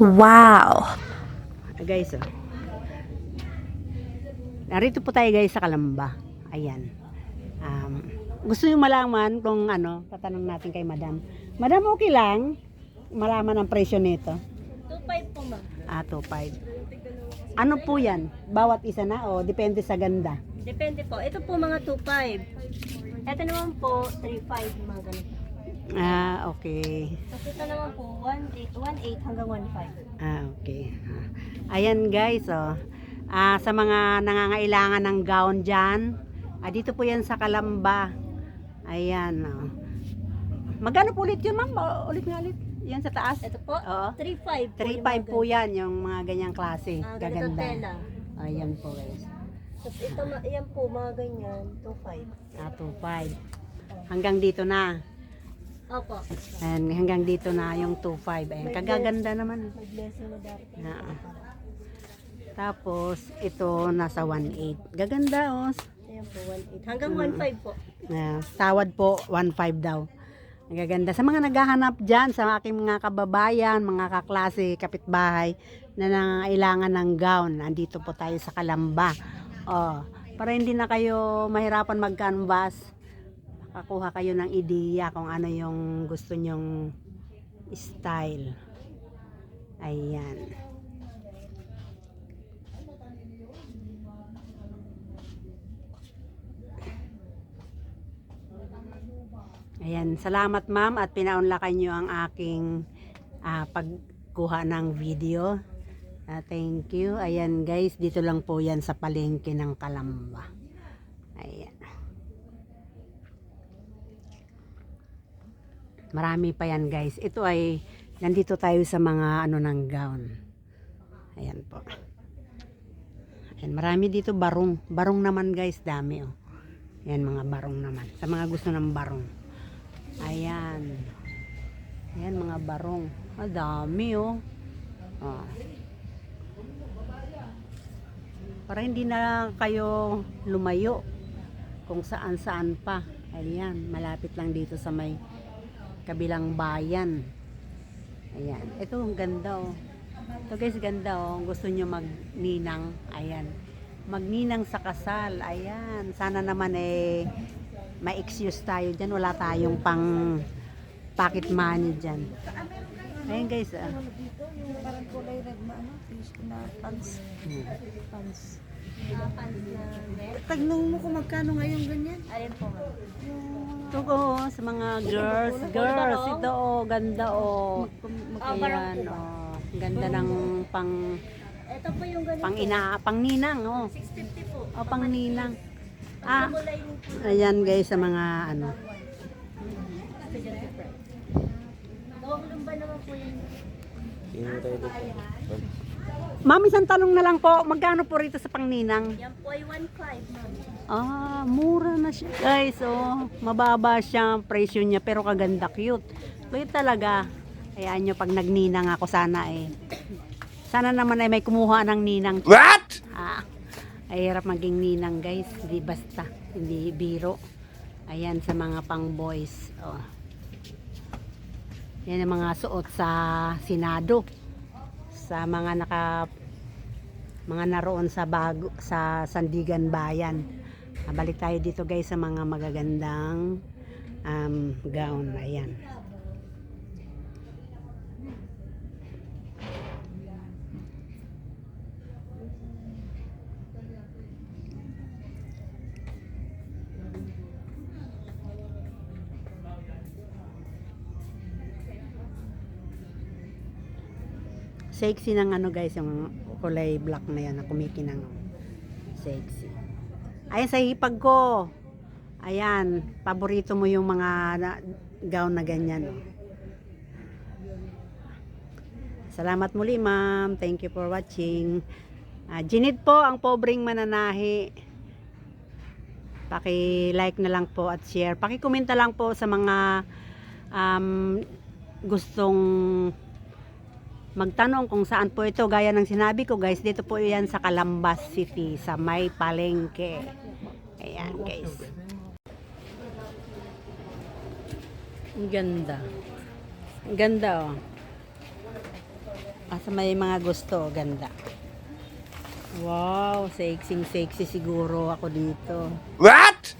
Wow! Ah, guys, oh. Narito po tayo guys sa Kalamba. Ayan. Um, gusto niyo malaman kung ano, tatanong natin kay Madam. Madam, okay lang malaman ang presyo nito? 2.5 po ma'am. Ah, 2.5. Ano po yan? Bawat isa na o depende sa ganda? Depende po. Ito po mga 2.5. Ito naman po 3.5 mga ganito. Ah, okay. Ito naman po 1.8 1.8 hanggang 1.5. Ah, okay. Ayan guys, oh. Ah, sa mga nangangailangan ng gown dyan, ah, dito po yan sa Kalamba. Ayan, oh. Magkano po ulit yun, ma'am? Ulit nga ulit. Yan sa taas? Ito po Oo. 3.5 po. 3.5 po yan, yung mga ganyang klase. Ah, ganito Gaganda. tela. Ayan po guys. Tapos ito, ma- yan po, mga ganyan, 2.5. Ah, 2.5. Hanggang dito na. Opo. Ayan, hanggang dito na yung 2.5. Ayan, kagaganda naman. Na. Ah. Tapos, ito nasa 1.8. Gaganda oh. Ayan po, 1.8. Hanggang 1.5 po. Uh, tawad po, 1.5 daw. Ang gaganda. Sa mga naghahanap dyan, sa aking mga kababayan, mga kaklase, kapitbahay, na nangailangan ng gown, nandito po tayo sa Kalamba. Oh, para hindi na kayo mahirapan mag-canvas, makakuha kayo ng ideya kung ano yung gusto nyong style. Ayan. Ayan, salamat ma'am at pinaunlakan nyo ang aking ah, pagkuha ng video. Ah, thank you. Ayan guys, dito lang po yan sa palengke ng Kalamba. Ayan. Marami pa yan guys. Ito ay, nandito tayo sa mga ano ng gown. Ayan po. Ayan, marami dito barong. Barong naman guys, dami oh. Ayan mga barong naman. Sa mga gusto ng barong. Ayan. Ayan mga barong. Ah, dami oh. Ah. Para hindi na kayo lumayo kung saan saan pa. Ayan, malapit lang dito sa may kabilang bayan. Ayan. Ito, ang ganda oh. Ito guys, ganda oh. Gusto nyo magninang. Ayan. Magninang sa kasal. Ayan. Sana naman eh ma-excuse tayo dyan. Wala tayong pang pocket money dyan. Ayan guys. Ah. dito, yung parang kulay red na ano, fish na pants. Hmm. Pants. Mga pants na red. Tagnong mo kung magkano ngayon ganyan. Ayan po. Ito ko oh, sa mga girls. Girls, ito oh, ganda oh. Ayan oh. Ganda ng pang Ito po yung ganito. pang ina, pang ninang oh. 650 po. Oh, pang ninang. Ah, ayan guys sa mga ano. Gawang lumba naman po yun. Ma'am, isang tanong na lang po. Magkano po rito sa pangninang? Yan po ay 1.5 ma'am. Ah, mura na siya. Guys, oh, mababa siya ang presyo niya pero kaganda cute. Cute talaga. Ayan nyo pag nagninang ako sana eh. Sana naman ay may kumuha ng ninang. What? Ah, ay hirap maging ninang guys. Hindi basta. Hindi biro. Ayan sa mga pang boys. Oh. Yan ang mga suot sa Senado. Sa mga naka mga naroon sa bago sa Sandigan Bayan. Balik tayo dito guys sa mga magagandang um, gown. Ayan. Sexy ng ano guys, yung kulay black na yan na kumikinang. Sexy. Ayan sa hipag ko. Ayan, paborito mo yung mga gown na ganyan. Oh. Salamat muli ma'am. Thank you for watching. Ah, Ginit po ang pobreng mananahi. Paki-like na lang po at share. Paki-komenta lang po sa mga um, gustong magtanong kung saan po ito. Gaya ng sinabi ko guys, dito po yan sa Calambas City, sa May Palengke. Ayan guys. Ang ganda. Ang ganda oh. Ah, sa may mga gusto, ganda. Wow, sexy sexy siguro ako dito. What?